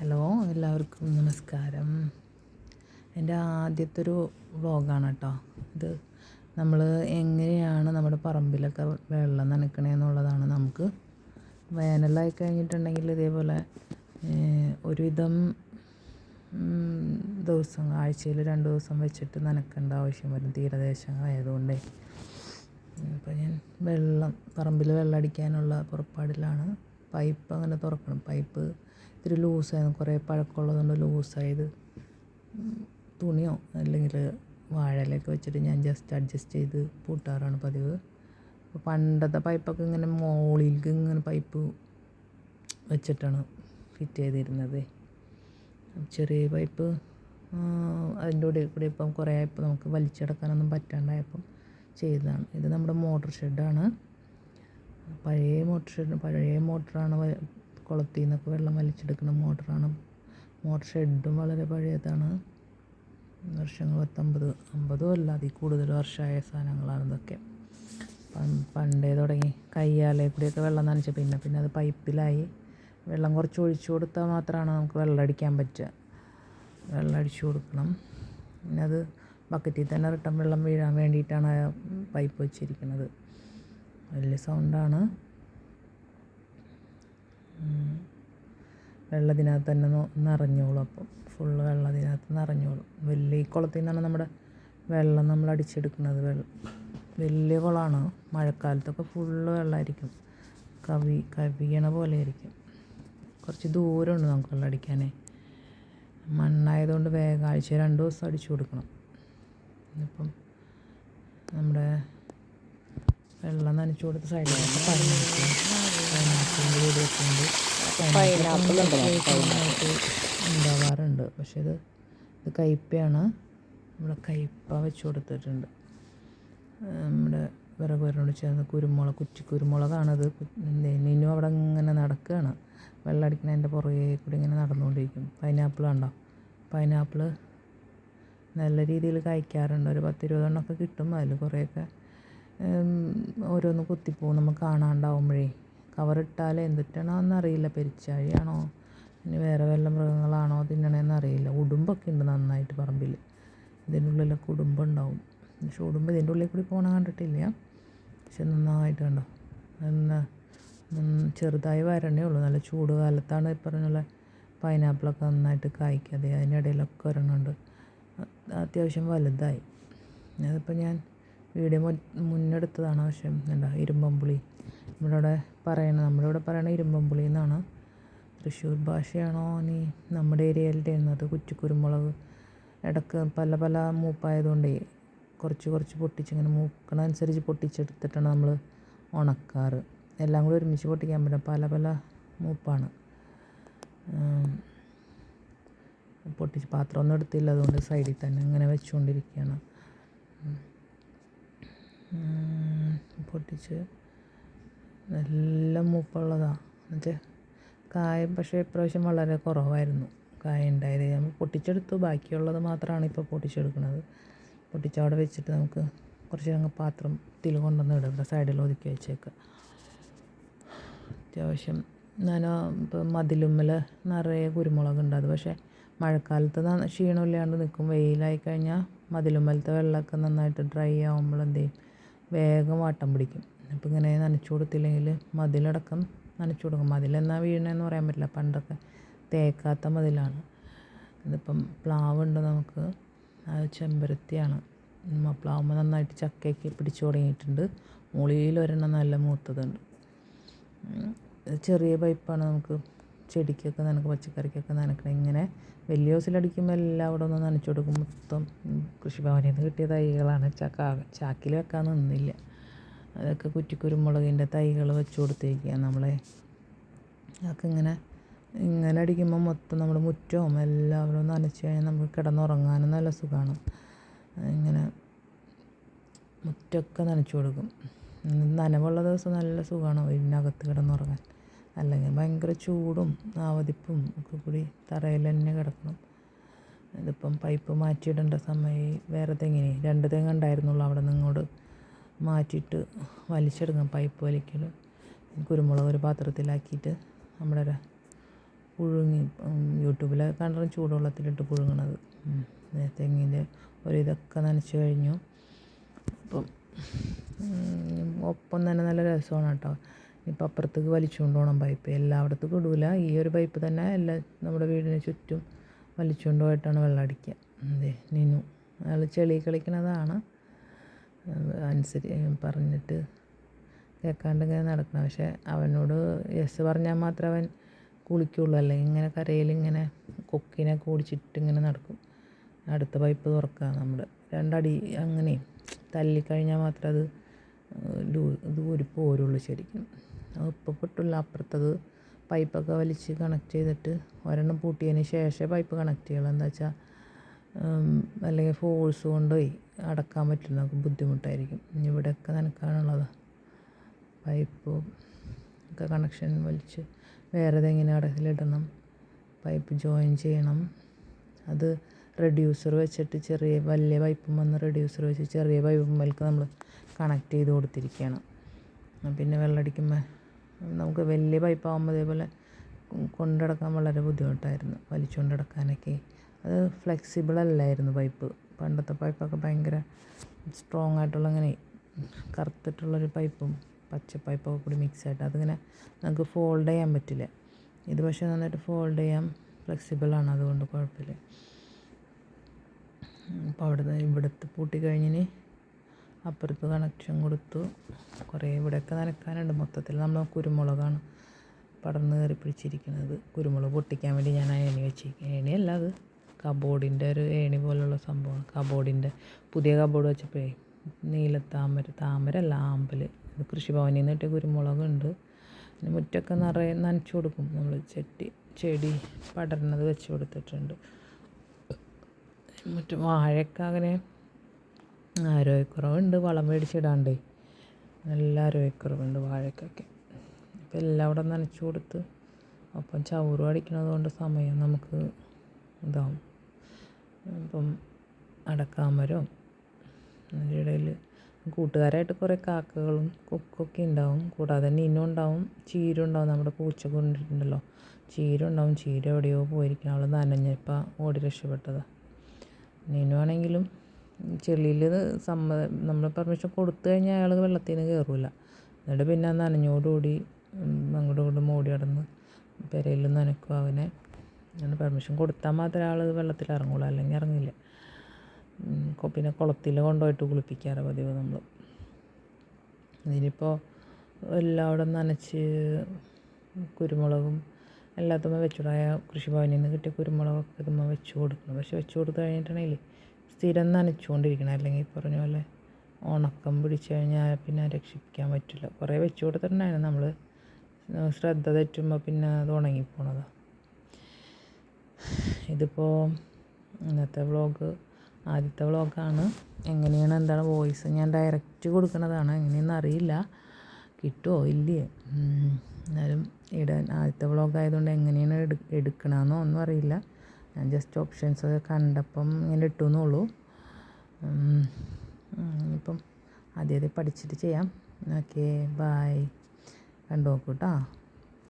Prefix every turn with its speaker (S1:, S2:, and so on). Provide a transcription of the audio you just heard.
S1: Hello എല്ലാവർക്കും നമസ്കാരം. എന്റെ ആദ്യത്തെ ഒരു വ്ളോഗാണ് കേട്ടോ. ഇത് നമ്മൾ എങ്ങനെയാണ് നമ്മുടെ പറമ്പിലൊക്കെ വെള്ളം നനയ്ക്കണതെന്നുള്ളതാണ് നമുക്ക്. വേനലായി കഴിഞ്ഞിട്ടുണ്ടെങ്കിൽ ഇതേപോലെ ഒരുവിധം ദിവസം ആഴ്ചയിൽ രണ്ട് ദിവസം വെച്ചിട്ട് നനക്കേണ്ട ആവശ്യം വരും തീരദേശങ്ങളായതുകൊണ്ടേ അപ്പോൾ ഞാൻ വെള്ളം പറമ്പിൽ വെള്ളം അടിക്കാനുള്ള പുറപ്പാടിലാണ്. പൈപ്പ് അങ്ങനെ തുറക്കണം. പൈപ്പ് ഇത്തിരി ലൂസായിരുന്നു. കുറേ പഴക്കമുള്ളതുകൊണ്ട് ലൂസായത്. തുണിയോ അല്ലെങ്കിൽ വാഴയിലൊക്കെ വെച്ചിട്ട് ഞാൻ ജസ്റ്റ് അഡ്ജസ്റ്റ് ചെയ്ത് പൂട്ടാറാണ് പതിവ്. അപ്പോൾ പണ്ടത്തെ പൈപ്പൊക്കെ ഇങ്ങനെ മുകളിലേക്ക് ഇങ്ങനെ പൈപ്പ് വെച്ചിട്ടാണ് ഫിറ്റ് ചെയ്തിരുന്നത്. ചെറിയ പൈപ്പ് അതിന്റെ കൂടെ കൂടെ ഇപ്പം കുറേ ആയപ്പോൾ നമുക്ക് വലിച്ചെടുക്കാനൊന്നും പറ്റാണ്ടായപ്പം ചെയ്തതാണ്. ഇത് നമ്മുടെ മോട്ടർ ഷെഡാണ്. പഴയ മോട്ടർ ഷെഡ് പഴയ മോട്ടറാണ് കുളത്തിൽ നിന്നൊക്കെ വെള്ളം വലിച്ചെടുക്കുന്ന മോട്ടറാണ്. മോട്ടർ ഷെഡും വളരെ പഴയതാണ്. വർഷങ്ങൾ പത്തൊമ്പത് അമ്പതും അല്ല അതിൽ കൂടുതൽ വർഷമായ സാധനങ്ങളാണ് ഇതൊക്കെ. പണ്ടേ തുടങ്ങി കയ്യാലെ കൂടിയൊക്കെ വെള്ളം നനച്ച് പിന്നെ പിന്നെ അത് പൈപ്പിലായി. വെള്ളം കുറച്ച് ഒഴിച്ചു കൊടുത്താൽ മാത്രമാണ് നമുക്ക് വെള്ളം അടിക്കാൻ പറ്റുക. വെള്ളം അടിച്ചു കൊടുക്കണം. പിന്നെ അത് ബക്കറ്റിൽ തന്നെ റിട്ടൺ വെള്ളം വീഴാൻ വേണ്ടിയിട്ടാണ് പൈപ്പ് വെച്ചിരിക്കുന്നത്. വലിയ സൗണ്ടാണ് വെള്ളം ഇതിനകത്ത് തന്നെ നിറഞ്ഞോളും അപ്പം. ഫുള്ള് വെള്ളം ഇതിനകത്ത് നിറഞ്ഞോളും. വലിയ കുളത്തിൽ നിന്നാണ് നമ്മുടെ വെള്ളം നമ്മൾ അടിച്ചെടുക്കുന്നത്. വലിയ കുളമാണ് മഴക്കാലത്തൊക്കെ ഫുള്ള് വെള്ളമായിരിക്കും കവി കവിയണ പോലെ ആയിരിക്കും കുറച്ച് ദൂരമുണ്ട് നമുക്ക് വെള്ളം അടിക്കാനേ. മണ്ണായതുകൊണ്ട് വേഗം ആഴ്ച രണ്ട് ദിവസം അടിച്ചു കൊടുക്കണം. ഇപ്പം നമ്മുടെ വെള്ളം നനച്ചു കൊടുത്ത സൈഡിലൊക്കെ പൈനാപ്പിൾ ഉണ്ട് പൈനാപ്പിൾ ഉണ്ടാവാറുണ്ട്. പക്ഷെ ഇത് ഇത് കയ്പയാണ് നമ്മുടെ കയ്പ വെച്ച് കൊടുത്തിട്ടുണ്ട്. നമ്മുടെ വിറക് വരനോട് ചേർന്ന് കുരുമുളക് കുറ്റി കുരുമുളകാണത്. നിന്നു അവിടെ ഇങ്ങനെ നടക്കുകയാണ്. വെള്ളം അടിക്കണതിന്റെ പുറകെ കൂടി ഇങ്ങനെ നടന്നുകൊണ്ടിരിക്കും. പൈനാപ്പിൾ കണ്ടോ? പൈനാപ്പിൾ നല്ല രീതിയിൽ കായ്ക്കാറുണ്ട്. ഒരു പത്തിരുപതെണ്ണമൊക്കെ കിട്ടും അതിൽ കുറേയൊക്കെ. ഓരോന്ന് കുത്തിപ്പോവും. നമുക്ക് കാണാണ്ടാവുമ്പോഴേ. കവറിട്ടാൽ എന്നറിയില്ല പെരിച്ചാഴിയാണോ? ഇനി വേറെ വല്ല മൃഗങ്ങളാണോ തിന്നണേന്ന് അറിയില്ല. ഉടുമ്പൊക്കെ ഉണ്ട് നന്നായിട്ട് പറമ്പിൽ ഇതിന്റെ ഉള്ളിലൊക്കെ ഉടുമ്പുണ്ടാവും. പക്ഷെ ഉടുമ്പ് ഇതിന്റെ ഉള്ളിൽ കൂടി പോകണ കണ്ടിട്ടില്ല. പക്ഷെ നന്നായിട്ട് കണ്ടോ. നന്ന ചെറുതായി വരണേ ഉള്ളൂ. നല്ല ചൂട് കാലത്താണ് ഈ പറഞ്ഞ പോലെ പൈനാപ്പിളൊക്കെ നന്നായിട്ട് കായ്ക്കാതെ. അതിനിടയിലൊക്കെ ഒരെണ്ണമുണ്ട് അത്യാവശ്യം വലുതായി. അതിപ്പോൾ ഞാൻ വീഡിയോ മുന്നെടുത്തതാണ് പക്ഷേ എന്താ ഇരുമ്പമ്പുളി. നമ്മളിവിടെ പറയണത് നമ്മളിവിടെ പറയണ ഇരുമ്പമ്പുളി എന്നാണ്. തൃശ്ശൂർ ഭാഷയാണോ നീ നമ്മുടെ ഏരിയയിലെ അത് കുറ്റിക്കുരുമുളക് ഇടയ്ക്ക് പല പല മൂപ്പായതുകൊണ്ടേ കുറച്ച് കുറച്ച് പൊട്ടിച്ച് ഇങ്ങനെ മൂക്കണനുസരിച്ച് പൊട്ടിച്ചെടുത്തിട്ടാണ് നമ്മൾ ഉണക്കാറ്. എല്ലാം കൂടി ഒരുമിച്ച് പൊട്ടിക്കാൻ പറ്റില്ല പല പല മൂപ്പാണ്. പൊട്ടിച്ച് പാത്രമൊന്നും എടുത്തില്ല. അതുകൊണ്ട് സൈഡിൽ തന്നെ അങ്ങനെ വെച്ചുകൊണ്ടിരിക്കുകയാണ്. പൊട്ടിച്ച്. നല്ല മൂപ്പുള്ളതാണ് എന്നുവെച്ചാൽ കായ പക്ഷേ ഇപ്രാവശ്യം വളരെ കുറവായിരുന്നു. കായ ഉണ്ടായത്. ഞാൻ പൊട്ടിച്ചെടുത്തു. ബാക്കിയുള്ളത് മാത്രമാണ് ഇപ്പോൾ പൊട്ടിച്ചെടുക്കുന്നത്. പൊട്ടിച്ചവിടെ വെച്ചിട്ട് നമുക്ക് കുറച്ച് അങ്ങ് പാത്രത്തിൽ കൊണ്ടുവന്ന് ഇടും. ഇവിടെ സൈഡിൽ ഒതുക്കി വെച്ചേക്കുക അത്യാവശ്യം ഞാൻ ഇപ്പോൾ മതിലുമ്മൽ നിറയെ കുരുമുളകുണ്ട് അത് പക്ഷേ മഴക്കാലത്ത് ക്ഷീണമില്ലാണ്ട് നിൽക്കും. വെയിലായി കഴിഞ്ഞാൽ മതിലുമ്മലത്തെ വെള്ളമൊക്കെ നന്നായിട്ട് ഡ്രൈ ആകുമ്പോൾ എന്ത് ചെയ്യും? വേഗം വാട്ടം പിടിക്കും. അപ്പോൾ ഇങ്ങനെ നനച്ചു കൊടുത്തില്ലെങ്കിൽ മതിലടക്കം നനച്ചു കൊടുക്കും. മതിലെന്നാ വീഴണമെന്ന് പറയാൻ പറ്റില്ല. പണ്ടൊക്കെ തേക്കാത്ത മതിലാണ്. ഇതിപ്പം പ്ലാവുണ്ട് നമുക്ക്. അത് ചെമ്പരത്തിയാണ്. പ്ലാവ് നന്നായിട്ട് ചക്കയൊക്കെ പിടിച്ചു തുടങ്ങിയിട്ടുണ്ട്. മുളിയിൽ ഒരെണ്ണം നല്ല മൂത്തതുണ്ട്. ചെറിയ പൈപ്പാണ് നമുക്ക് ചെടിക്കൊക്കെ നനക്ക് പച്ചക്കറിക്കൊക്കെ നനക്കണം ഇങ്ങനെ വലിയ എല്ലാം അവിടെ ഒന്ന് നനച്ചു കൊടുക്കും. മൊത്തം കൃഷിഭവനിൽ നിന്ന് കിട്ടിയ തൈകളാണ്. ചാക്ക ചാക്കിൽ വെക്കാൻ നിന്നില്ല. അതൊക്കെ കുറ്റിക്കുരുമുളകിന്റെ തൈകൾ വെച്ച് കൊടുത്തേക്കുകയാണ് നമ്മളെ. അതൊക്കെ ഇങ്ങനെ ഇങ്ങനെ അടിക്കുമ്പോൾ മൊത്തം നമ്മുടെ മുറ്റവും അവിടെ നനച്ച് കഴിഞ്ഞാൽ നമുക്ക് കിടന്നുറങ്ങാനും നല്ല സുഖമാണ് ഇങ്ങനെ മുറ്റൊക്കെ നനച്ചു കൊടുക്കും. നനവുള്ള ദിവസം നല്ല സുഖമാണ് ഇതിനകത്ത് കിടന്നുറങ്ങാൻ. അല്ലെങ്കിൽ ഭയങ്കര ചൂടും ആവതിപ്പും ഒക്കെ കൂടി തറയിൽ തന്നെ കിടക്കണം. ഇതിപ്പം പൈപ്പ് മാറ്റിയിടേണ്ട സമയം വേറെ തെങ്ങിന് രണ്ട് തെങ്ങ് ഉണ്ടായിരുന്നുള്ളൂ അവിടെ നിന്ന് ഇങ്ങോട്ട് മാറ്റിയിട്ട് വലിച്ചെടുക്കും പൈപ്പ് വലിക്കൽ കുരുമുളക് ഒരു പാത്രത്തിലാക്കിയിട്ട് നമ്മുടെ പുഴുങ്ങി യൂട്യൂബിലൊക്കെ കണ്ടാൽ ചൂടുവെള്ളത്തിലിട്ട് പുഴുങ്ങണത്. തെങ്ങിന്റെ ഒരു ഇതൊക്കെ നനച്ച് കഴിഞ്ഞു. അപ്പം ഒപ്പം തന്നെ നല്ല രസമാണ് കേട്ടോ. ഇപ്പം അപ്പുറത്തേക്ക് വലിച്ചുകൊണ്ട് പോകണം പൈപ്പ് എല്ലായിടത്തും ഇടൂല. ഈ ഒരു പൈപ്പ് തന്നെ എല്ലാ നമ്മുടെ വീടിന് ചുറ്റും വലിച്ചുകൊണ്ട് പോയിട്ടാണ് വെള്ളം അടിക്കുക. അതെ നിനു. അയാൾ ചെളി കളിക്കണതാണ്. അനുസരി പറഞ്ഞിട്ട് കേൾക്കാണ്ട് ഇങ്ങനെ നടക്കണം. പക്ഷേ അവനോട് യെസ് പറഞ്ഞാൽ മാത്രം അവൻ കുളിക്കുള്ളൂ. അല്ലെങ്കിൽ ഇങ്ങനെ കരയിൽ ഇങ്ങനെ കൊക്കിനെ കൂടിച്ചിട്ട് ഇങ്ങനെ നടക്കും. അടുത്ത പൈപ്പ് തുറക്കുക നമ്മുടെ രണ്ടടി അങ്ങനെ തല്ലിക്കഴിഞ്ഞാൽ മാത്രം അത് ദൂരി പോരുള്ളൂ ശരിക്കും. ഇപ്പോൾ പൊട്ടില്ല അപ്പുറത്തത് പൈപ്പൊക്കെ വലിച്ച് കണക്ട് ചെയ്തിട്ട് ഒരെണ്ണം പൂട്ടിയതിന് ശേഷം പൈപ്പ് കണക്ട് ചെയ്യുള്ളൂ. എന്താ വെച്ചാൽ അല്ലെങ്കിൽ ഫോഴ്സ് കൊണ്ട് അടക്കാൻ പറ്റില്ല ബുദ്ധിമുട്ടായിരിക്കും. ഇവിടെയൊക്കെ നനക്കാനുള്ളത് പൈപ്പ് ഒക്കെ കണക്ഷൻ വലിച്ച് വേറെ ഏതെങ്കിലും അടക്കിലിടണം പൈപ്പ് ജോയിൻ ചെയ്യണം. അത് റെഡ്യൂസർ വെച്ചിട്ട് ചെറിയ വലിയ പൈപ്പും വന്ന് റെഡ്യൂസർ വെച്ച് ചെറിയ പൈപ്പുമ്മേലേക്ക് നമ്മൾ കണക്ട് ചെയ്ത് കൊടുത്തിരിക്കുകയാണ്. പിന്നെ വെള്ളമടിക്കുമ്പോൾ നമുക്ക് വലിയ പൈപ്പാകുമ്പോൾ ഇതേപോലെ കൊണ്ടുനടക്കാൻ വളരെ ബുദ്ധിമുട്ടായിരുന്നു. വലിച്ചുകൊണ്ട് നടക്കാനൊക്കെ അത് ഫ്ലെക്സിബിൾ അല്ലായിരുന്നു പൈപ്പ്. പണ്ടത്തെ പൈപ്പൊക്കെ ഭയങ്കര സ്ട്രോങ് ആയിട്ടുള്ള അങ്ങനെ കറുത്തിട്ടുള്ളൊരു പൈപ്പും പച്ച പൈപ്പൊക്കെ കൂടി മിക്സ് ആയിട്ട് അതിങ്ങനെ നമുക്ക് ഫോൾഡ് ചെയ്യാൻ പറ്റില്ല. ഇത് പക്ഷേ നന്നായിട്ട് ഫോൾഡ് ചെയ്യാൻ ഫ്ലെക്സിബിളാണ് അതുകൊണ്ട് കുഴപ്പമില്ല. അപ്പോൾ അവിടുന്ന് ഇവിടുത്തെ പൂട്ടി കഴിഞ്ഞിന് അപ്പുറത്ത് കണക്ഷൻ കൊടുത്തു. കുറേ ഇവിടെയൊക്കെ നനക്കാനുണ്ട് മൊത്തത്തിൽ നമ്മൾ കുരുമുളകാണ് പടർന്ന് കയറി പിടിച്ചിരിക്കുന്നത്. കുരുമുളക് പൊട്ടിക്കാൻ വേണ്ടി ഞാൻ ഏണി വെച്ചിരിക്കുക ഏണിയല്ല അത്. കബോർഡിന്റെ ഒരു ഏണി പോലുള്ള സംഭവമാണ്. കബോർഡിന്റെ പുതിയ കബോർഡ് വെച്ചപ്പോഴേ നീലത്താമര താമര അല്ല ആമ്പൽ ഇത് കൃഷിഭവനിൽ നിന്ന് കിട്ടിയ കുരുമുളകുണ്ട്. പിന്നെ മുറ്റൊക്കെ നിറയെ നനച്ചു കൊടുക്കും. നമ്മൾ ചെട്ടി ചെടി പടർന്നത് വെച്ച് കൊടുത്തിട്ടുണ്ട്. മറ്റു വാഴയൊക്കെ അങ്ങനെ ആരോഗ്യക്കുറവുണ്ട് വളം മേടിച്ചിടാണ്ടേ. നല്ല ആരോഗ്യക്കുറവുണ്ട് വാഴയ്ക്കൊക്കെ ഇപ്പം എല്ലാം അവിടെ നനച്ച് കൊടുത്ത് ഒപ്പം ചവറും അടിക്കണത് കൊണ്ട് സമയം നമുക്ക് ഇതാവും. ഇപ്പം അടക്കാമരവും അതിനിടയിൽ കൂട്ടുകാരായിട്ട് കുറേ കാക്കകളും കൊക്കൊക്കെ ഉണ്ടാവും. കൂടാതെ തന്നെ ഇന്നും ഉണ്ടാവും ചീര ഉണ്ടാവും. നമ്മുടെ പൂച്ച കൊണ്ടിട്ടുണ്ടല്ലോ. ചീര ഉണ്ടാവും. ചീര എവിടെയോ പോയിരിക്കണം അവൾ നനഞ്ഞപ്പോൾ ഓടി രക്ഷപ്പെട്ടതാണ് നീനു ആണെങ്കിലും ചെളിയിൽ സമ്മ നമ്മൾ പെർമിഷൻ കൊടുത്തു കഴിഞ്ഞാൽ അയാൾ വെള്ളത്തിൽ നിന്ന് കയറില്ല എന്നിട്ട് പിന്നെ നനഞ്ഞോടുകൂടി അങ്ങോട്ടും ഇങ്ങോട്ടും ഓടി നടന്ന് പെരയിൽ നനക്കും അവനെ. അങ്ങനെ പെർമിഷൻ കൊടുത്താൽ മാത്രമേ ആൾ വെള്ളത്തിൽ ഇറങ്ങുള്ളൂ അല്ലെങ്കിൽ ഇറങ്ങില്ല. പിന്നെ കുളത്തിൽ കൊണ്ടുപോയിട്ട് കുളിപ്പിക്കാറ് പതിവ് നമ്മൾ ഇതിനിപ്പോൾ എല്ലാം അവിടെ നനച്ച് കുരുമുളകും എല്ലാത്തുമ്മ വെച്ചുകൂടായ കൃഷിഭവനിൽ നിന്ന് കിട്ടിയ കുരുമുളകൊക്കെ ഇതുമ്മ വെച്ച് കൊടുക്കണം. പക്ഷെ വെച്ച് കൊടുത്ത് കഴിഞ്ഞിട്ടുണ്ടെങ്കിൽ സ്ഥിരം നനച്ചുകൊണ്ടിരിക്കണം അല്ലെങ്കിൽ പറഞ്ഞ പോലെ ഉണക്കം പിടിച്ച് കഴിഞ്ഞാൽ പിന്നെ രക്ഷിക്കാൻ പറ്റില്ല. കുറേ വെച്ച് കൊടുത്തിട്ടുണ്ടായിരുന്നു നമ്മൾ ശ്രദ്ധ തെറ്റുമ്പോൾ പിന്നെ അത് ഉണങ്ങിപ്പോണതാണ് ഇതിപ്പോൾ ഇന്നത്തെ വ്ളോഗ് ആദ്യത്തെ വ്ളോഗാണ് എങ്ങനെയാണ് എന്താണ് വോയിസ് ഞാൻ ഡയറക്റ്റ് കൊടുക്കുന്നതാണ് എങ്ങനെയെന്ന് അറിയില്ല. കിട്ടുമോ ഇല്ലേ? എന്നാലും ഇടാൻ ആദ്യത്തെ വ്ളോഗ് ആയതുകൊണ്ട് എങ്ങനെയാണ് എടു എടുക്കണമെന്നോ ഒന്നും അറിയില്ല. ഞാൻ ജസ്റ്റ് ഓപ്ഷൻസ് കണ്ടപ്പം ഇങ്ങനെ ഇട്ടു എന്നുള്ളൂ ഇപ്പം ആദ്യം ആദ്യം പഠിച്ചിട്ട് ചെയ്യാം. ഓക്കെ ബായ് കണ്ടു നോക്കൂ കേട്ടോ